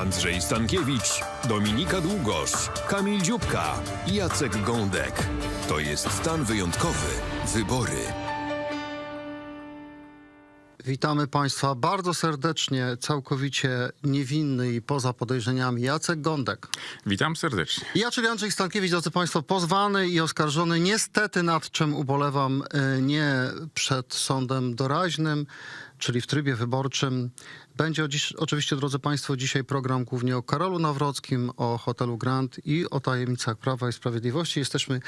Andrzej Stankiewicz, Dominika Długosz, Kamil Dziubka, Jacek Gądek. To jest stan wyjątkowy. Wybory. Witamy Państwa bardzo serdecznie, całkowicie niewinny i poza podejrzeniami Jacek Gądek. Witam serdecznie. Ja, czyli Andrzej Stankiewicz, drodzy Państwo, pozwany i oskarżony, niestety nad czym ubolewam, e, nie przed sądem doraźnym, czyli w trybie wyborczym. Będzie dziś, oczywiście, drodzy Państwo, dzisiaj program głównie o Karolu Nawrockim, o hotelu Grand i o tajemnicach Prawa i Sprawiedliwości. Jesteśmy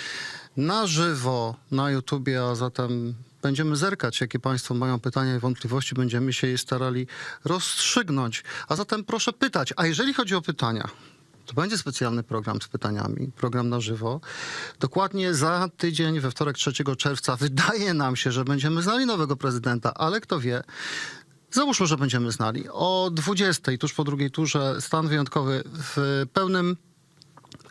na żywo na YouTubie, a zatem będziemy zerkać, jakie Państwo mają pytania i wątpliwości. Będziemy się je starali rozstrzygnąć. A zatem proszę pytać. A jeżeli chodzi o pytania, to będzie specjalny program z pytaniami, program na żywo. Dokładnie za tydzień, we wtorek 3 czerwca, wydaje nam się, że będziemy znali nowego prezydenta, ale kto wie. Załóżmy, że będziemy znali. O 20, tuż po drugiej turze, stan wyjątkowy w pełnym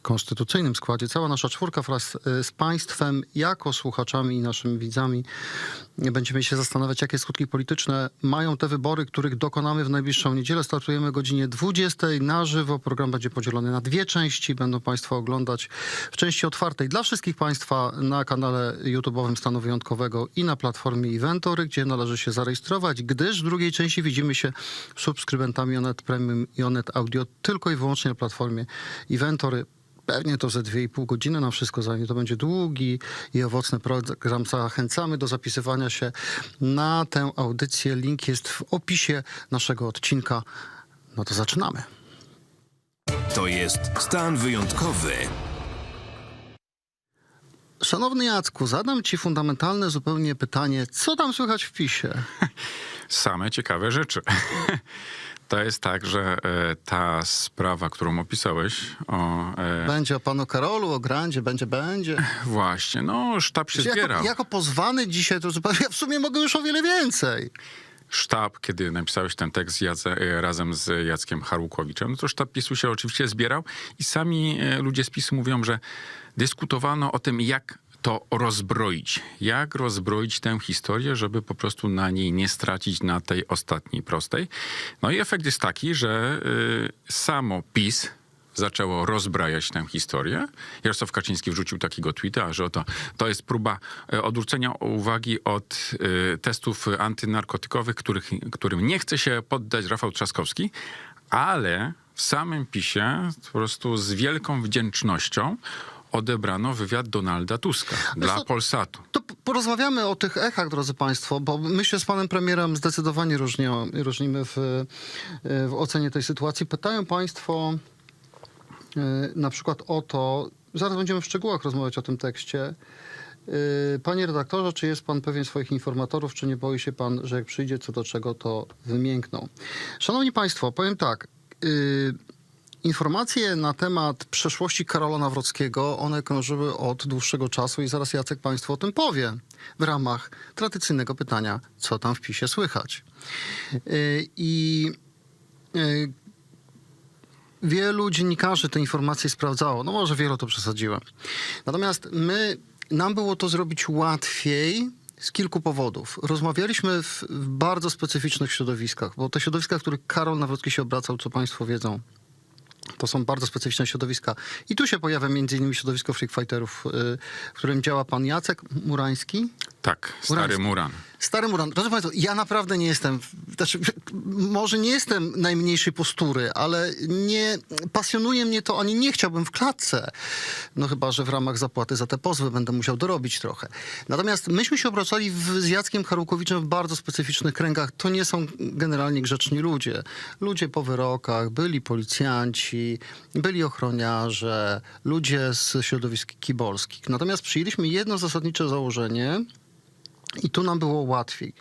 konstytucyjnym składzie, cała nasza czwórka wraz y, z Państwem, jako słuchaczami i naszymi widzami, będziemy się zastanawiać, jakie skutki polityczne mają te wybory, których dokonamy w najbliższą niedzielę. Startujemy o godzinie 20 na żywo. Program będzie podzielony na dwie części. Będą Państwo oglądać w części otwartej dla wszystkich Państwa na kanale YouTube'owym Stanu Wyjątkowego i na platformie Inventory, gdzie należy się zarejestrować, gdyż w drugiej części widzimy się subskrybentami Onet Premium i Onet Audio tylko i wyłącznie na platformie Inventory. Pewnie to ze 2,5 godziny na wszystko zajmie. To będzie długi i owocny program. Zachęcamy do zapisywania się na tę audycję. Link jest w opisie naszego odcinka. No to zaczynamy. To jest stan wyjątkowy. Szanowny Jacku, zadam ci fundamentalne zupełnie pytanie. Co tam słychać w PiSie? Same ciekawe rzeczy. To jest tak, że e, ta sprawa, którą opisałeś, o e, Będzie o panu Karolu, o Grandzie, będzie, będzie. właśnie, no sztab się Jako, zbierał. jako pozwany dzisiaj, to ja w sumie mogę już o wiele więcej. Sztab, kiedy napisałeś ten tekst e, razem z Jackiem Harukowiczem, no to sztab PiSu się oczywiście zbierał i sami ludzie z PiSu mówią, że dyskutowano o tym, jak to rozbroić. Jak rozbroić tę historię, żeby po prostu na niej nie stracić na tej ostatniej prostej. No i efekt jest taki, że y, samo PiS zaczęło rozbrajać tę historię. Jarosław Kaczyński wrzucił takiego tweeta, że oto to jest próba e, odwrócenia uwagi od e, testów antynarkotykowych, których, którym nie chce się poddać Rafał Trzaskowski, ale w samym PiSie po prostu z wielką wdzięcznością odebrano wywiad Donalda Tuska dla to- Polsatu. To porozmawiamy o tych echach, drodzy Państwo, bo my się z panem premierem zdecydowanie różnią, różnimy w, e, w ocenie tej sytuacji. Pytają Państwo e, na przykład o to, zaraz będziemy w szczegółach rozmawiać o tym tekście. E, Panie redaktorze, czy jest pan pewien swoich informatorów, czy nie boi się pan, że jak przyjdzie co do czego, to wymiękną? Szanowni Państwo, powiem tak. y, Informacje na temat przeszłości Karola Nawrockiego, one krążyły od dłuższego czasu i zaraz Jacek Państwu o tym powie w ramach tradycyjnego pytania, co tam w PiSie słychać. Y, I y, wielu dziennikarzy te informacje sprawdzało. No może wielu to przesadziłem. Natomiast my, nam było to zrobić łatwiej z kilku powodów. Rozmawialiśmy w, w bardzo specyficznych środowiskach, bo te środowiska, w których Karol Nawrocki się obracał, co Państwo wiedzą, to są bardzo specyficzne środowiska. I tu się pojawia innymi środowisko freak fighterów, y, w którym działa pan Jacek Murański. Tak, stary Murański. Muran. Stary Muran, proszę Państwa, ja naprawdę nie jestem, znaczy, może nie jestem najmniejszej postury, ale nie pasjonuje mnie to, ani nie chciałbym w klatce. No chyba, że w ramach zapłaty za te pozwy będę musiał dorobić trochę. Natomiast myśmy się obracali w, z Jackiem Harukowiczem w bardzo specyficznych kręgach. To nie są generalnie grzeczni ludzie. Ludzie po wyrokach, byli policjanci, byli ochroniarze, ludzie z środowisk kibolskich. Natomiast przyjęliśmy jedno zasadnicze założenie, i tu nam było łatwiej.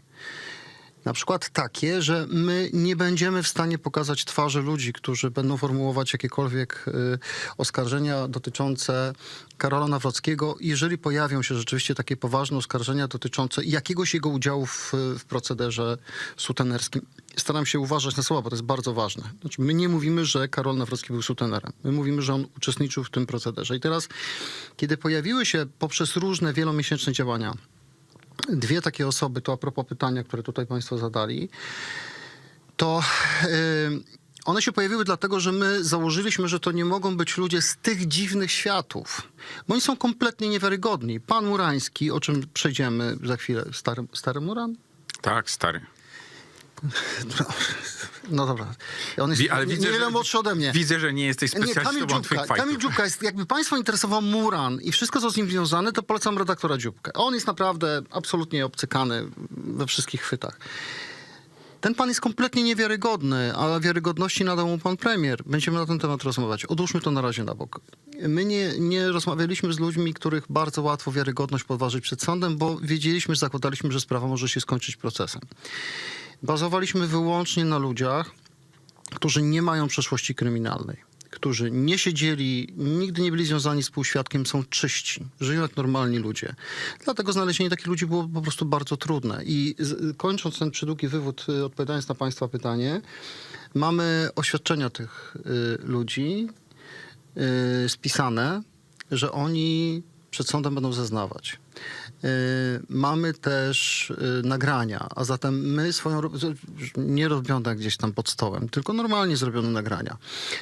Na przykład takie, że my nie będziemy w stanie pokazać twarzy ludzi, którzy będą formułować jakiekolwiek y, oskarżenia dotyczące Karola Nawrockiego, jeżeli pojawią się rzeczywiście takie poważne oskarżenia dotyczące jakiegoś jego udziału w, w procederze sutenerskim. Staram się uważać na słowa, bo to jest bardzo ważne. Znaczy, my nie mówimy, że Karol Nawrocki był sutenerem. My mówimy, że on uczestniczył w tym procederze. I teraz, kiedy pojawiły się poprzez różne wielomiesięczne działania dwie takie osoby, to a propos pytania, które tutaj Państwo zadali, to yy, one się pojawiły dlatego, że my założyliśmy, że to nie mogą być ludzie z tych dziwnych światów. Bo oni są kompletnie niewiarygodni. Pan Murański, o czym przejdziemy za chwilę. Stary, stary Muran? Tak, stary. No dobra. On jest Wi- ale widzę, niewiele że- młodszy ode mnie. Widzę, że nie jesteś Nie, Kamil specjalistą od Dziubka. fake Kamil fightów. Dziubka jest, jakby państwa interesował Muran i wszystko, co z nim związane, to polecam redaktora Dziubkę. On jest naprawdę absolutnie obcykany we wszystkich chwytach. Ten pan jest kompletnie niewiarygodny, a wiarygodności nadał mu pan premier. Będziemy na ten temat rozmawiać. Odłóżmy to na razie na bok. My nie, nie rozmawialiśmy z ludźmi, których bardzo łatwo wiarygodność podważyć przed sądem, bo wiedzieliśmy, zakładaliśmy, że sprawa może się skończyć procesem. Bazowaliśmy wyłącznie na ludziach, którzy nie mają przeszłości kryminalnej, którzy nie siedzieli, nigdy nie byli związani z półświadkiem, są czyści, żyją jak normalni ludzie. Dlatego znalezienie takich ludzi było po prostu bardzo trudne. I kończąc ten przydługi wywód, y, odpowiadając na Państwa pytanie, mamy oświadczenia tych y, ludzi y, spisane, że oni przed sądem będą zeznawać. Y, Mamy też y, nagrania, a zatem my swoją, nie robione gdzieś tam pod stołem, tylko normalnie zrobione nagrania.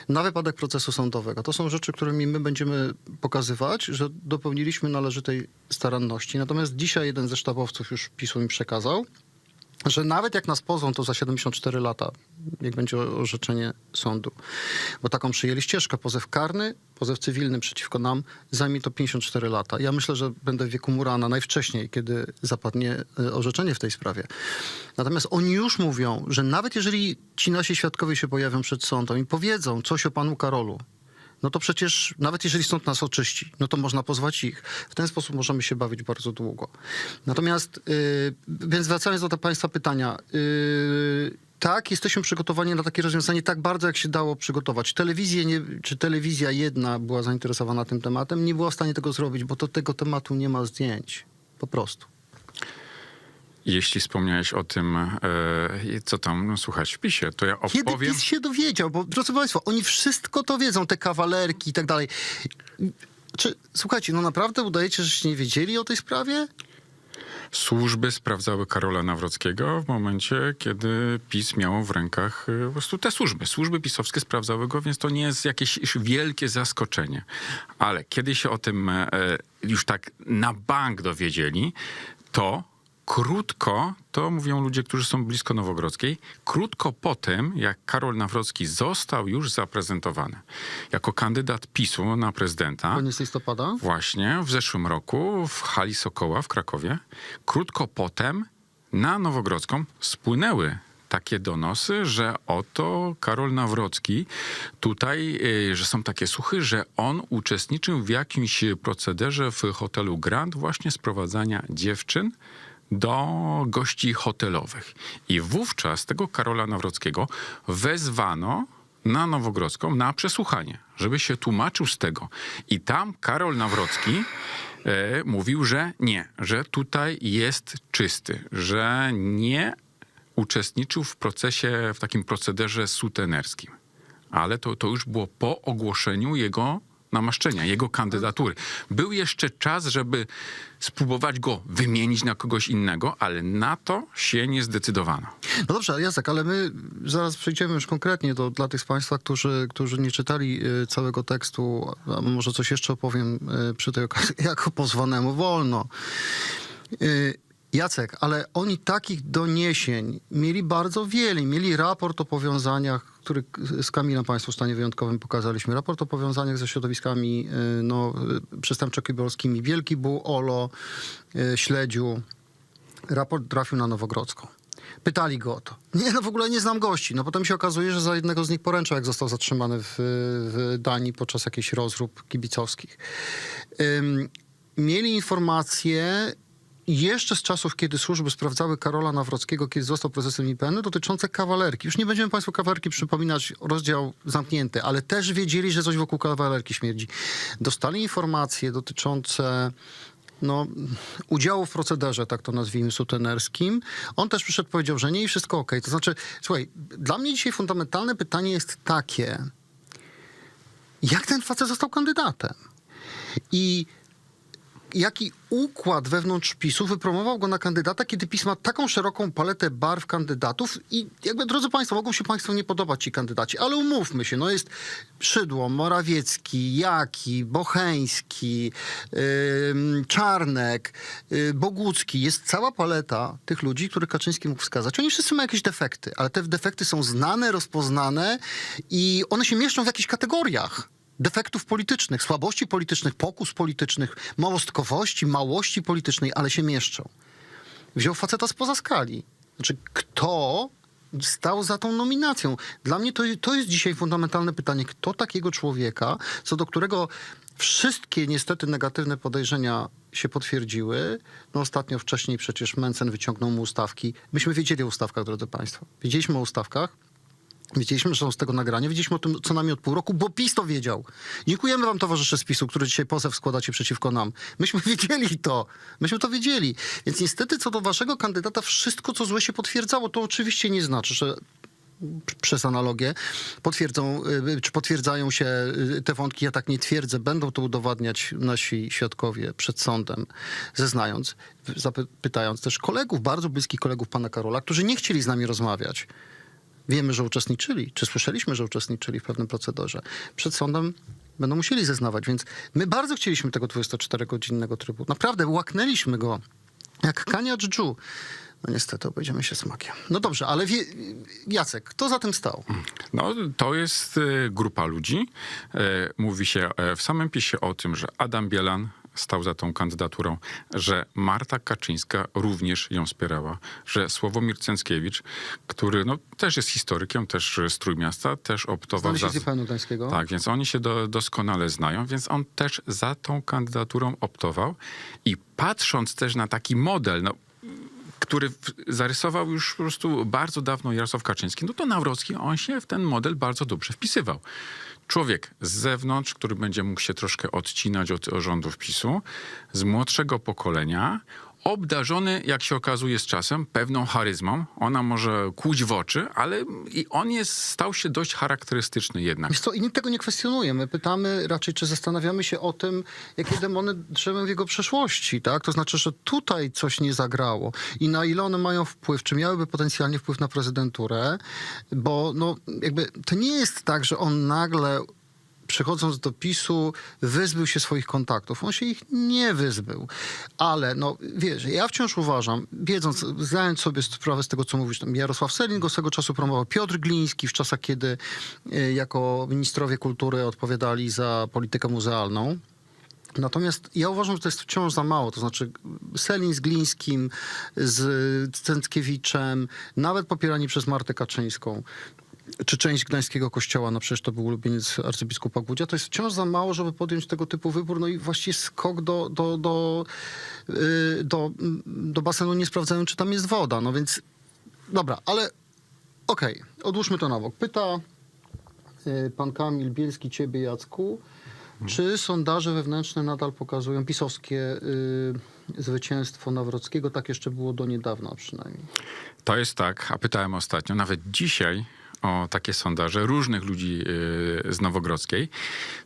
Na wypadek procesu sądowego. To są rzeczy, którymi my będziemy pokazywać, że dopełniliśmy należytej staranności. Natomiast dzisiaj jeden ze sztabowców już PiSu mi przekazał, że nawet jak nas pozwą, to za 74 lata, jak będzie orzeczenie sądu. Bo taką przyjęli ścieżkę, pozew karny, pozew cywilny przeciwko nam, zajmie to 54 lata. Ja myślę, że będę w wieku Murana najwcześniej, kiedy zapadnie e, orzeczenie w tej sprawie. Natomiast oni już mówią, że nawet jeżeli ci nasi świadkowie się pojawią przed sądem i powiedzą coś o panu Karolu, no to przecież nawet jeżeli sąd nas oczyści, no to można pozwać ich. W ten sposób możemy się bawić bardzo długo. Natomiast, yy, więc wracając do te Państwa pytania. Yy, tak, jesteśmy przygotowani na takie rozwiązanie tak bardzo, jak się dało przygotować. Telewizję nie, czy telewizja jedna była zainteresowana tym tematem, nie była w stanie tego zrobić, bo do tego tematu nie ma zdjęć. Po prostu. Jeśli wspomniałeś o tym, e, co tam no, słuchać w PiSie, to ja Kiedy opowiem... PiS się dowiedział? Bo drodzy Państwo, oni wszystko to wiedzą, te kawalerki i tak dalej. Czy, słuchajcie, no naprawdę udajecie, żeście nie wiedzieli o tej sprawie? Służby sprawdzały Karola Nawrockiego w momencie, kiedy PiS miał w rękach e, po prostu te służby. Służby pisowskie sprawdzały go, więc to nie jest jakieś wielkie zaskoczenie. Ale kiedy się o tym e, już tak na bank dowiedzieli, to krótko, to mówią ludzie, którzy są blisko Nowogrodzkiej, krótko po tym, jak Karol Nawrocki został już zaprezentowany jako kandydat PiSu na prezydenta, Koniec listopada? Właśnie w zeszłym roku w hali Sokoła w Krakowie. Krótko potem na Nowogrodzką spłynęły takie donosy, że oto Karol Nawrocki tutaj, y, że są takie słuchy, że on uczestniczył w jakimś procederze w hotelu Grand właśnie sprowadzania dziewczyn do gości hotelowych. I wówczas tego Karola Nawrockiego wezwano na Nowogrodzką na przesłuchanie, żeby się tłumaczył z tego. I tam Karol Nawrocki e, mówił, że nie, że tutaj jest czysty, że nie uczestniczył w procesie, w takim procederze sutenerskim. Ale to, to już było po ogłoszeniu jego namaszczenia, jego kandydatury. Był jeszcze czas, żeby spróbować go wymienić na kogoś innego, ale na to się nie zdecydowano. No dobrze, Jacek, ale my zaraz przejdziemy już konkretnie do, dla tych z Państwa, którzy, którzy nie czytali y, całego tekstu, a może coś jeszcze opowiem y, przy tej okazji, jako pozwanemu wolno. Y, Jacek, ale oni takich doniesień mieli bardzo wiele. Mieli raport o powiązaniach, który z Kamilem Państwu w stanie wyjątkowym pokazaliśmy. Raport o powiązaniach ze środowiskami y, no, y, przestępczo-kibolskimi. Wielki Buł, Olo, y, Śledziu. Raport trafił na Nowogrodzką. Pytali go o to. Nie, no w ogóle nie znam gości. No potem się okazuje, że za jednego z nich poręczał, jak został zatrzymany w, w Danii podczas jakichś rozrób kibicowskich. Ym, mieli informacje jeszcze z czasów, kiedy służby sprawdzały Karola Nawrockiego, kiedy został prezesem IPN-u, dotyczące kawalerki. Już nie będziemy Państwu kawalerki przypominać, rozdział zamknięty, ale też wiedzieli, że coś wokół kawalerki śmierdzi. Dostali informacje dotyczące no, udziału w procederze, tak to nazwijmy, sutenerskim. On też przyszedł, powiedział, że nie i wszystko okej. To znaczy, słuchaj, dla mnie dzisiaj fundamentalne pytanie jest takie, jak ten facet został kandydatem? I jaki układ wewnątrz PiSu wypromował go na kandydata, kiedy PiS ma taką szeroką paletę barw kandydatów i jakby, drodzy Państwo, mogą się Państwu nie podobać ci kandydaci, ale umówmy się, no jest Szydło, Morawiecki, Jaki, Bocheński, ym, Czarnek, y, Bogucki. Jest cała paleta tych ludzi, których Kaczyński mógł wskazać. Oni wszyscy mają jakieś defekty, ale te defekty są znane, rozpoznane i one się mieszczą w jakichś kategoriach defektów politycznych, słabości politycznych, pokus politycznych, małostkowości, małości politycznej, ale się mieszczą. Wziął faceta spoza skali. Znaczy, kto stał za tą nominacją? Dla mnie to, to jest dzisiaj fundamentalne pytanie. Kto takiego człowieka, co do którego wszystkie niestety negatywne podejrzenia się potwierdziły. No ostatnio wcześniej przecież Mencen wyciągnął mu ustawki. Myśmy wiedzieli o ustawkach, drodzy Państwo. Wiedzieliśmy o ustawkach. Wiedzieliśmy, że są z tego nagrania, wiedzieliśmy o tym co najmniej od pół roku, bo PiS to wiedział. Dziękujemy wam, towarzysze z PiSu, którzy dzisiaj pozew składacie przeciwko nam. Myśmy wiedzieli to. Myśmy to wiedzieli. Więc niestety co do waszego kandydata, wszystko co złe się potwierdzało. To oczywiście nie znaczy, że przez analogię potwierdzą, y, czy potwierdzają się y, te wątki. Ja tak nie twierdzę. Będą to udowadniać nasi świadkowie przed sądem, zeznając, zapy- pytając też kolegów, bardzo bliskich kolegów pana Karola, którzy nie chcieli z nami rozmawiać. Wiemy, że uczestniczyli, czy słyszeliśmy, że uczestniczyli w pewnym procederze. Przed sądem będą musieli zeznawać, więc my bardzo chcieliśmy tego 24-godzinnego trybu. Naprawdę łaknęliśmy go jak kania dżdżu. No niestety obejdziemy się smakiem. No dobrze, ale wie, Jacek, kto za tym stał? No, to jest e, grupa ludzi. E, Mówi się e, w samym pisie o tym, że Adam Bielan stał za tą kandydaturą, że Marta Kaczyńska również ją wspierała, że Sławomir Cęckiewicz, który no, też jest historykiem, też z Trójmiasta, też optował Znany się za... IPN-u Gdańskiego. Tak, więc oni się do, doskonale znają, więc on też za tą kandydaturą optował i patrząc też na taki model, no, który zarysował już po prostu bardzo dawno Jarosław Kaczyński, no to Nawrocki, on się w ten model bardzo dobrze wpisywał. Człowiek z zewnątrz, który będzie mógł się troszkę odcinać od rządów PiSu, z młodszego pokolenia, obdarzony, jak się okazuje z czasem, pewną charyzmą. Ona może kłuć w oczy, ale i on jest, stał się dość charakterystyczny jednak. Co, i nikt tego nie kwestionuje. My pytamy raczej, czy zastanawiamy się o tym, jakie demony drzemy w jego przeszłości, tak? To znaczy, że tutaj coś nie zagrało i na ile one mają wpływ, czy miałyby potencjalnie wpływ na prezydenturę, bo no jakby to nie jest tak, że on nagle przychodząc do PiSu, wyzbył się swoich kontaktów. On się ich nie wyzbył. Ale, no, wiesz, ja wciąż uważam, wiedząc, zdając sobie sprawę z tego, co mówisz, tam Jarosław Selin go swego czasu promował, Piotr Gliński w czasach, kiedy y, jako ministrowie kultury odpowiadali za politykę muzealną, Natomiast ja uważam, że to jest wciąż za mało. To znaczy Selin z Glińskim, z Cęckiewiczem, nawet popierani przez Martę Kaczyńską, czy część gdańskiego kościoła, no przecież to był ulubieniec arcybiskupa Gudzia, to jest wciąż za mało, żeby podjąć tego typu wybór. No i właściwie skok do, do, do, yy, do, do basenu nie sprawdzają, czy tam jest woda. No więc dobra, ale okej, odłóżmy to na bok. Pyta y, pan Kamil Bielski ciebie, Jacku, czy sondaże wewnętrzne nadal pokazują pisowskie y, zwycięstwo Nawrockiego? Tak jeszcze było do niedawna przynajmniej. To jest tak, a pytałem ostatnio, nawet dzisiaj o takie sondaże różnych ludzi y, z Nowogrodzkiej.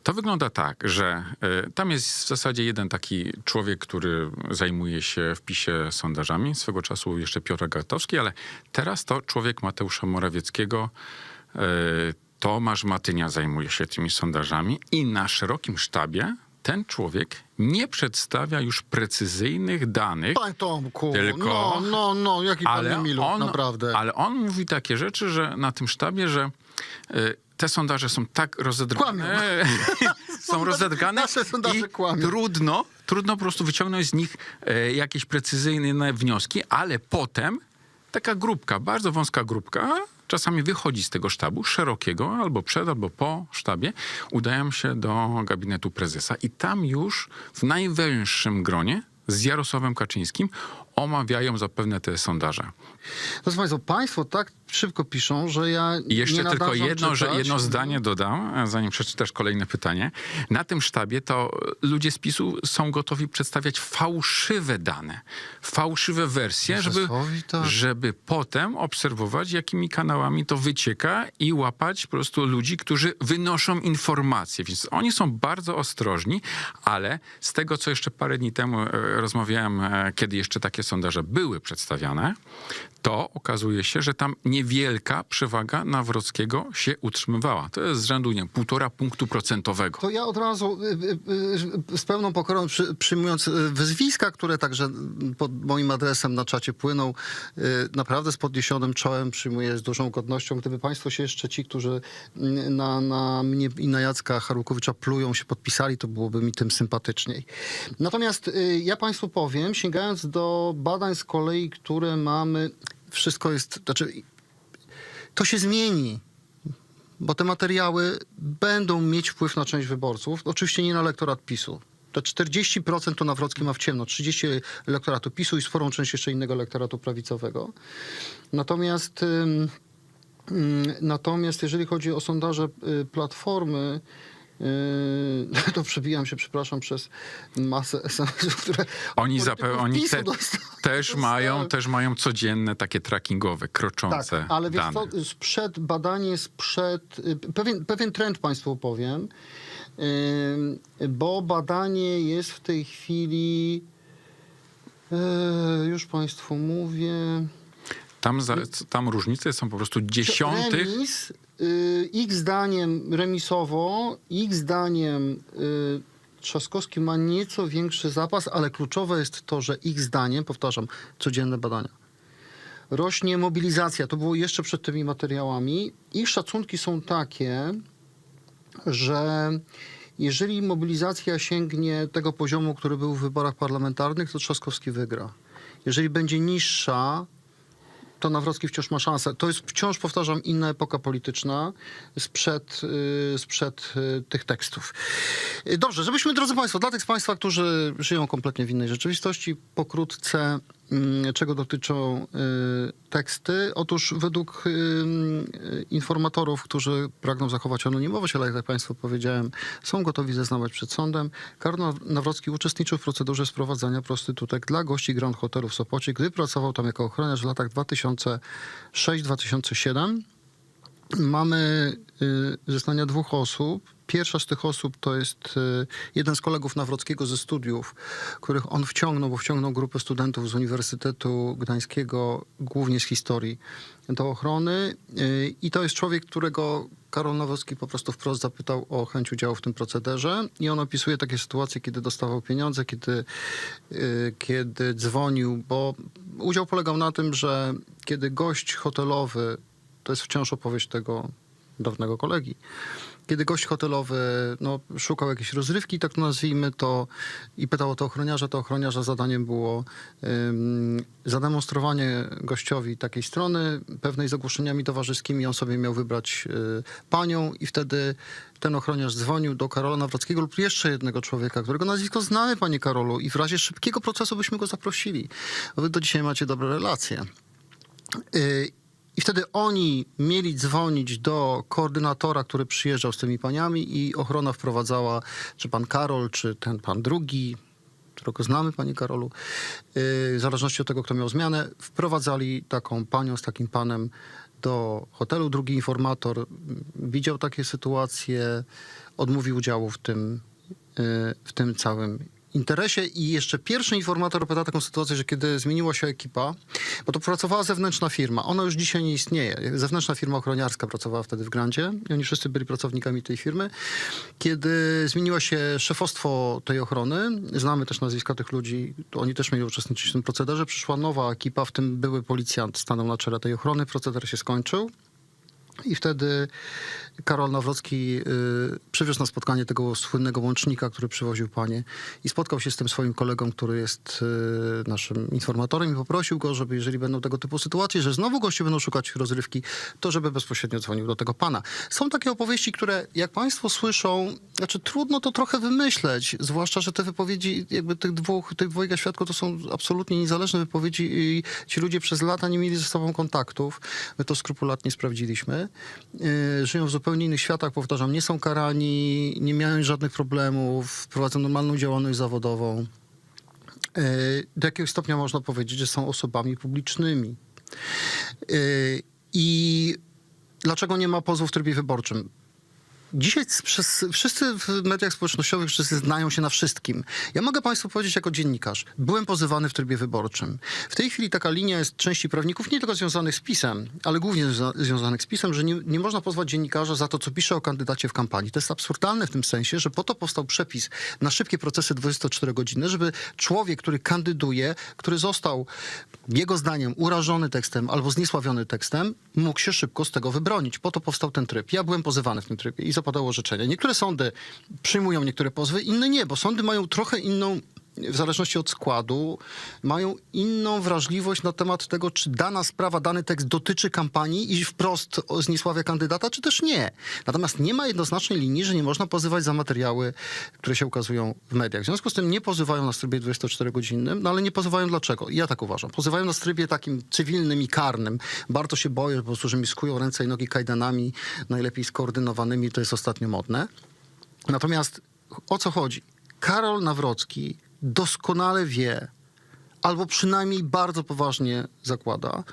To wygląda tak, że y, tam jest w zasadzie jeden taki człowiek, który zajmuje się w PiSie sondażami, swego czasu jeszcze Piotr Gatowski, ale teraz to człowiek Mateusza Morawieckiego, y, Tomasz Matynia zajmuje się tymi sondażami i na szerokim sztabie ten człowiek nie przedstawia już precyzyjnych danych, Panie Tomku, Tylko- no, no, no, jaki pan Emilu, on, naprawdę. ale on mówi takie rzeczy, że na tym sztabie, że y, te sondaże są tak rozedrgane, są rozedrgane nasze sondaże i kłamią. trudno, trudno po prostu wyciągnąć z nich e, jakieś precyzyjne wnioski, ale potem taka grupka, bardzo wąska grupka, czasami wychodzi z tego sztabu szerokiego, albo przed, albo po sztabie, udają się do gabinetu prezesa i tam już w najwęższym gronie z Jarosławem Kaczyńskim omawiają zapewne te sondaże. Proszę Państwa, Państwo tak szybko piszą, że ja I jeszcze nie tylko jedno, że jedno zdanie dodam, zanim przeczytasz kolejne pytanie. Na tym sztabie to ludzie z PiSu są gotowi przedstawiać fałszywe dane, fałszywe wersje, żeby, tak. żeby potem obserwować, jakimi kanałami to wycieka i łapać po prostu ludzi, którzy wynoszą informacje. Więc oni są bardzo ostrożni, ale z tego, co jeszcze parę dni temu e, rozmawiałem, e, kiedy jeszcze takie sondaże były przedstawiane, to okazuje się, że tam niewielka przewaga Nawrockiego się utrzymywała. To jest z rzędu, nie półtora punktu procentowego. To ja od razu y, y, y, z pełną pokorą przy, przyjmując wyzwiska, które także pod moim adresem na czacie płyną, naprawdę z podniesionym czołem przyjmuję z dużą godnością. Gdyby Państwo się jeszcze ci, którzy na, na mnie i na Jacka Harukowicza plują, się podpisali, to byłoby mi tym sympatyczniej. Natomiast ja Państwu powiem, sięgając do badań z kolei, które mamy, wszystko jest, znaczy to się zmieni bo te materiały będą mieć wpływ na część wyborców. Oczywiście nie na elektorat PiSu. To 40% to Nawrocki ma w ciemno, 30% elektoratu PiSu i sporą część jeszcze innego elektoratu prawicowego. Natomiast, natomiast jeżeli chodzi o sondaże y, Platformy, y, to przebijam się, przepraszam, przez masę SMS-ów, które Oni, zape- oni te, też, mają, też mają codzienne takie trackingowe, kroczące Tak, ale wiesz dane. co, sprzed, badanie sprzed, y, pewien, pewien trend Państwu powiem, y, bo badanie jest w tej chwili, y, już Państwu mówię, Tam, za, tam różnice są po prostu dziesiątych. remis, ich zdaniem remisowo, ich zdaniem y, Trzaskowski ma nieco większy zapas, ale kluczowe jest to, że ich zdaniem, powtarzam, codzienne badania, rośnie mobilizacja. To było jeszcze przed tymi materiałami. Ich szacunki są takie, że jeżeli mobilizacja sięgnie tego poziomu, który był w wyborach parlamentarnych, to Trzaskowski wygra. Jeżeli będzie niższa, to Nawrocki wciąż ma szansę. To jest wciąż, powtarzam, inna epoka polityczna sprzed, y, sprzed y, tych tekstów. Y, Dobrze, żebyśmy, drodzy Państwo, dla tych z Państwa, którzy żyją kompletnie w innej rzeczywistości, pokrótce, czego dotyczą y, teksty. Otóż według y, y, informatorów, którzy pragną zachować anonimowość, ale jak tak Państwu powiedziałem, są gotowi zeznawać przed sądem, Karol Naw- Nawrocki uczestniczył w procedurze sprowadzania prostytutek dla gości Grand Hotelu w Sopocie, gdy pracował tam jako ochroniarz w latach 2006-2007. Mamy y, zeznania dwóch osób. Pierwsza z tych osób to jest y, jeden z kolegów Nawrockiego ze studiów, których on wciągnął, bo wciągnął grupę studentów z Uniwersytetu Gdańskiego, głównie z historii, do ochrony. Y, I to jest człowiek, którego Karol Nawrocki po prostu wprost zapytał o chęć udziału w tym procederze. I on opisuje takie sytuacje, kiedy dostawał pieniądze, kiedy, kiedy dzwonił, bo udział polegał na tym, że kiedy gość hotelowy to jest wciąż opowieść tego dawnego kolegi. Kiedy gość hotelowy no, szukał jakiejś rozrywki, tak to nazwijmy to, i pytał o to ochroniarza, to ochroniarza zadaniem było ym, zademonstrowanie gościowi takiej strony, pewnej z ogłoszeniami towarzyskimi. On sobie miał wybrać y, panią i wtedy ten ochroniarz dzwonił do Karola Nawrockiego lub jeszcze jednego człowieka, którego nazwisko znamy, panie Karolu, i w razie szybkiego procesu byśmy go zaprosili. Wy do dzisiaj macie dobre relacje. Y, I wtedy oni mieli dzwonić do koordynatora, który przyjeżdżał z tymi paniami i ochrona wprowadzała, czy pan Karol, czy ten pan drugi, którego znamy, panie Karolu, y, w zależności od tego, kto miał zmianę, wprowadzali taką panią z takim panem do hotelu. Drugi informator widział takie sytuacje, odmówił udziału w tym, y, w tym całym interesie i jeszcze pierwszy informator opowiada taką sytuację, że kiedy zmieniła się ekipa, bo to pracowała zewnętrzna firma, ona już dzisiaj nie istnieje. Zewnętrzna firma ochroniarska pracowała wtedy w Grandzie i oni wszyscy byli pracownikami tej firmy. Kiedy zmieniło się szefostwo tej ochrony, znamy też nazwiska tych ludzi, oni też mieli uczestniczyć w tym procederze, przyszła nowa ekipa, w tym były policjant stanął na czele tej ochrony, proceder się skończył. I wtedy Karol Nawrocki y, przywiózł na spotkanie tego słynnego łącznika, który przywoził panie i spotkał się z tym swoim kolegą, który jest y, naszym informatorem i poprosił go, żeby jeżeli będą tego typu sytuacje, że znowu goście będą szukać rozrywki, to żeby bezpośrednio dzwonił do tego pana. Są takie opowieści, które jak państwo słyszą, Znaczy trudno to trochę wymyśleć, zwłaszcza, że te wypowiedzi jakby tych dwóch, tych dwojga świadków to są absolutnie niezależne wypowiedzi i ci ludzie przez lata nie mieli ze sobą kontaktów. My to skrupulatnie sprawdziliśmy. Yy, żyją w zupełnie innych światach, powtarzam, nie są karani, nie mają żadnych problemów, prowadzą normalną działalność zawodową. Yy, do jakiegoś stopnia można powiedzieć, że są osobami publicznymi. Yy, I dlaczego nie ma pozwu w trybie wyborczym? Dzisiaj przez, wszyscy w mediach społecznościowych wszyscy znają się na wszystkim. Ja mogę Państwu powiedzieć jako dziennikarz, byłem pozywany w trybie wyborczym. W tej chwili taka linia jest części prawników, nie tylko związanych z PiSem, ale głównie związa- związanych z PiSem, że nie, nie można pozwać dziennikarza za to, co pisze o kandydacie w kampanii. To jest absurdalne w tym sensie, że po to powstał przepis na szybkie procesy 24-godzinne, żeby człowiek, który kandyduje, który został jego zdaniem urażony tekstem albo zniesławiony tekstem, mógł się szybko z tego wybronić. Po to powstał ten tryb. Ja byłem pozywany w tym trybie i zapadało orzeczenie. Niektóre sądy przyjmują niektóre pozwy, inne nie, bo sądy mają trochę inną w zależności od składu, mają inną wrażliwość na temat tego, czy dana sprawa, dany tekst dotyczy kampanii i wprost zniesławia kandydata, czy też nie. Natomiast nie ma jednoznacznej linii, że nie można pozywać za materiały, które się ukazują w mediach. W związku z tym nie pozywają na trybie 24-godzinnym, no ale nie pozywają dlaczego? I ja tak uważam. Pozywają na trybie takim cywilnym i karnym. Bardzo się boję po prostu, że mi skują ręce i nogi kajdanami, najlepiej skoordynowanymi, to jest ostatnio modne. Natomiast o co chodzi? Karol Nawrocki doskonale wie, albo przynajmniej bardzo poważnie zakłada,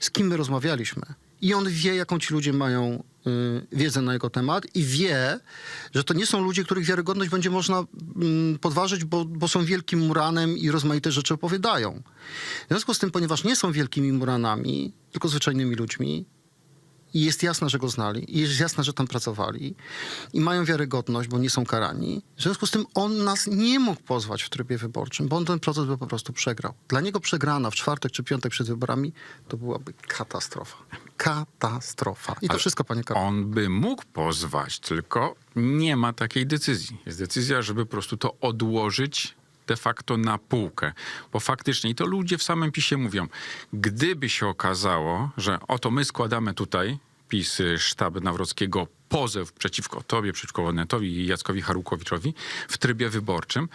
z kim my rozmawialiśmy. I on wie, jaką ci ludzie mają y, wiedzę na jego temat i wie, że to nie są ludzie, których wiarygodność będzie można mm, podważyć, bo, bo są wielkim muranem i rozmaite rzeczy opowiadają. W związku z tym, ponieważ nie są wielkimi muranami, tylko zwyczajnymi ludźmi, i jest jasne, że go znali, i jest jasne, że tam pracowali i mają wiarygodność, bo nie są karani. W związku z tym on nas nie mógł pozwać w trybie wyborczym, bo on ten proces by po prostu przegrał. Dla niego przegrana w czwartek czy piątek przed wyborami to byłaby katastrofa. Katastrofa. I to Ale wszystko, panie Karol. On by mógł pozwać, tylko nie ma takiej decyzji. Jest decyzja, żeby po prostu to odłożyć de facto na półkę. Bo faktycznie, i to ludzie w samym PiSie mówią, gdyby się okazało, że oto my składamy tutaj, PiS, y, sztab Nawrockiego, pozew przeciwko tobie, przeciwko Onetowi i Jackowi Harukowiczowi w trybie wyborczym,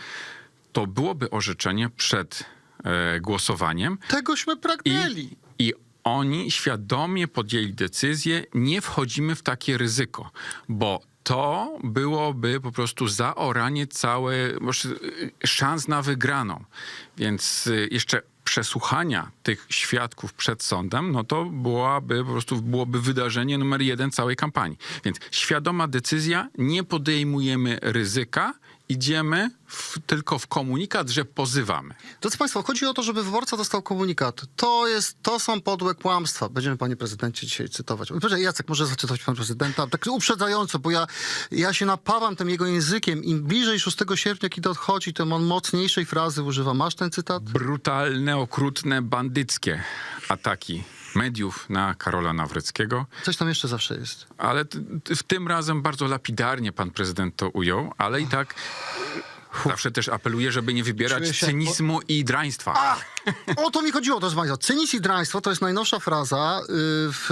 to byłoby orzeczenie przed e, głosowaniem, Tegośmy i, pragnęli. I oni świadomie podjęli decyzję, nie wchodzimy w takie ryzyko, bo to byłoby po prostu zaoranie całe y, szans na wygraną. Więc y, jeszcze przesłuchania tych świadków przed sądem, no to byłaby po prostu byłoby wydarzenie numer jeden całej kampanii. Więc świadoma decyzja, nie podejmujemy ryzyka, idziemy w, tylko w komunikat, że pozywamy. Drodzy Państwo, chodzi o to, żeby wyborca dostał komunikat. To, jest, to są podłe kłamstwa. Będziemy, panie prezydencie, dzisiaj cytować. Proszę, Jacek, może zacytować pan prezydenta? Tak uprzedzająco, bo ja, ja się napawam tym jego językiem. Im bliżej 6 sierpnia, kiedy odchodzi, tym on mocniejszej frazy używa. Masz ten cytat? brutalne, okrutne, bandyckie ataki mediów na Karola Nawrockiego, Coś tam jeszcze zawsze jest. ale w tym razem bardzo lapidarnie pan prezydent to ujął, ale i tak zawsze też apeluję, żeby nie Czuję wybierać się- cynizmu i draństwa. O to mi chodziło, proszę Państwa. Cynizm i draństwo to jest najnowsza fraza y, w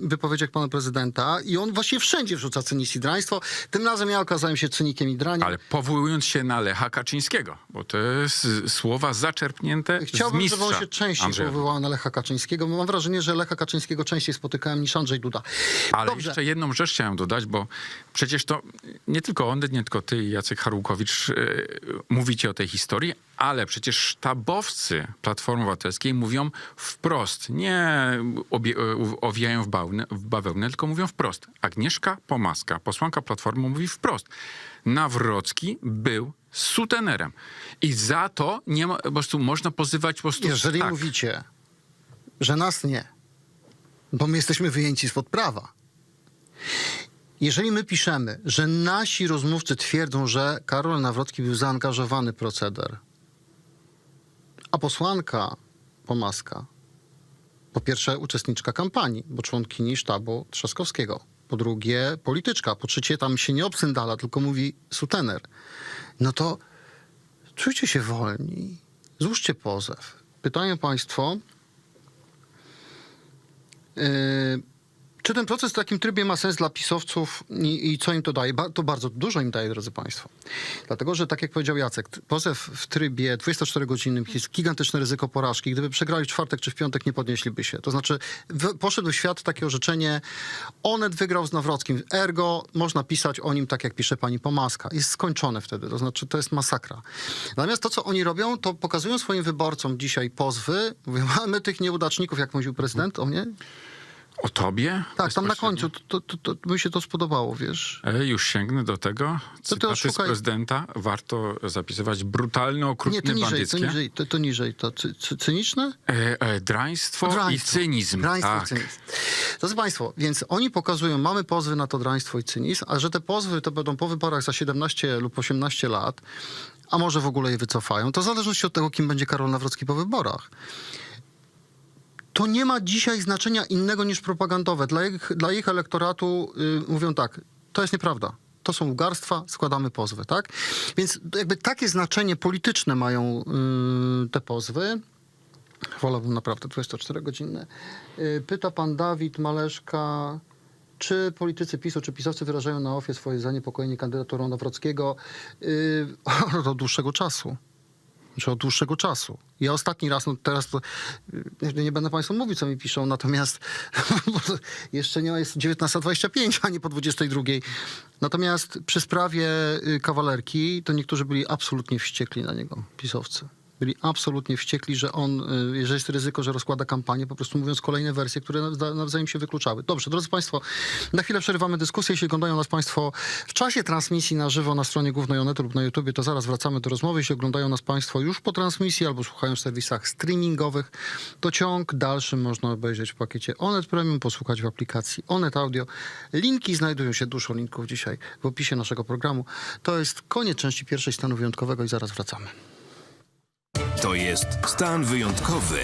wypowiedziach pana prezydenta i on właściwie wszędzie wrzuca cynizm i draństwo. Tym razem ja okazałem się cynikiem i draniem. Ale powołując się na Lecha Kaczyńskiego, bo to jest y, słowa zaczerpnięte z Chciałbym, mistrza żeby on się częściej Andrzeja. powoływał na Lecha Kaczyńskiego. bo Mam wrażenie, że Lecha Kaczyńskiego częściej spotykałem niż Andrzej Duda. Ale Dobrze. jeszcze jedną rzecz chciałem dodać, bo przecież to nie tylko on, nie tylko ty, Jacek Harłukowicz, e, mówicie o tej historii, ale przecież sztabowcy Platformy Obywatelskiej mówią wprost, nie obie, e, owijają w, bawełnę, w bawełnę, tylko mówią wprost. Agnieszka Pomaska, posłanka Platformy, mówi wprost. Nawrocki był sutenerem. I za to nie ma, po prostu można pozywać po prostu... Jeżeli tak. mówicie, że nas nie, bo my jesteśmy wyjęci spod prawa. Jeżeli my piszemy, że nasi rozmówcy twierdzą, że Karol Nawrocki był zaangażowany w proceder, a posłanka Pomaska, po pierwsze uczestniczka kampanii, bo członkini sztabu Trzaskowskiego, po drugie polityczka, po trzecie tam się nie obsyndala, tylko mówi sutener, no to czujcie się wolni, złóżcie pozew. Pytają Państwo, yy, Czy ten proces w takim trybie ma sens dla pisowców i, i co im to daje? Ba, to bardzo dużo im daje, drodzy Państwo. Dlatego, że tak jak powiedział Jacek, pozew w trybie 24-godzinnym jest gigantyczne ryzyko porażki. Gdyby przegrali w czwartek czy w piątek, nie podnieśliby się. To znaczy, poszedł w świat takie orzeczenie, Onet wygrał z Nawrockim, ergo można pisać o nim tak, jak pisze pani Pomaska. Jest skończone wtedy, to znaczy, to jest masakra. Natomiast to, co oni robią, to pokazują swoim wyborcom dzisiaj pozwy, mówią, mamy tych nieudaczników, jak mówił prezydent o mnie, O tobie? tak, tam na końcu, to, to, to, to mi się to spodobało, wiesz. E, Już sięgnę do tego. To ty Cytaty z odszukaj- prezydenta warto zapisywać brutalne, okrutne, Nie, to niżej, to bandyckie. niżej, to, to niżej, to cy, cy, cyniczne? E, e, draństwo, i cynizm. Draństwo tak. i cynizm. Drodzy Państwo, więc oni pokazują, mamy pozwy na to draństwo i cynizm, a że te pozwy to będą po wyborach za 17 lub 18 lat, a może w ogóle je wycofają, to w zależności od tego, kim będzie Karol Nawrocki po wyborach. To nie ma dzisiaj znaczenia innego niż propagandowe. Dla ich, dla ich elektoratu y, mówią tak, to jest nieprawda. To są ugarstwa, składamy pozwy, tak? Więc jakby takie znaczenie polityczne mają y, te pozwy. Wolałbym naprawdę 24-godzinne. Y, Pyta pan Dawid Maleszka, czy politycy PiSu, czy pisowcy wyrażają na ofie swoje zaniepokojenie kandydaturą Nawrockiego yy, od dłuższego czasu. Znaczy od dłuższego czasu. Ja ostatni raz, no teraz to nie będę Państwu mówił, co mi piszą, natomiast jeszcze nie jest 19.25, a nie po 22.00. Natomiast przy sprawie y, kawalerki, to niektórzy byli absolutnie wściekli na niego, pisowcy. Byli absolutnie wściekli, że on, y, że jest ryzyko, że rozkłada kampanię, po prostu mówiąc kolejne wersje, które nawza- nawzajem się wykluczały. Dobrze, drodzy Państwo, na chwilę przerywamy dyskusję. Jeśli oglądają nas Państwo w czasie transmisji na żywo na stronie głównej Onetu lub na YouTubie, to zaraz wracamy do rozmowy. Jeśli oglądają nas Państwo już po transmisji albo słuchają w serwisach streamingowych, to ciąg dalszy można obejrzeć w pakiecie Onet Premium, posłuchać w aplikacji Onet Audio. Linki znajdują się, dużo linków dzisiaj w opisie naszego programu. To jest koniec części pierwszej stanu wyjątkowego i zaraz wracamy. To jest stan wyjątkowy.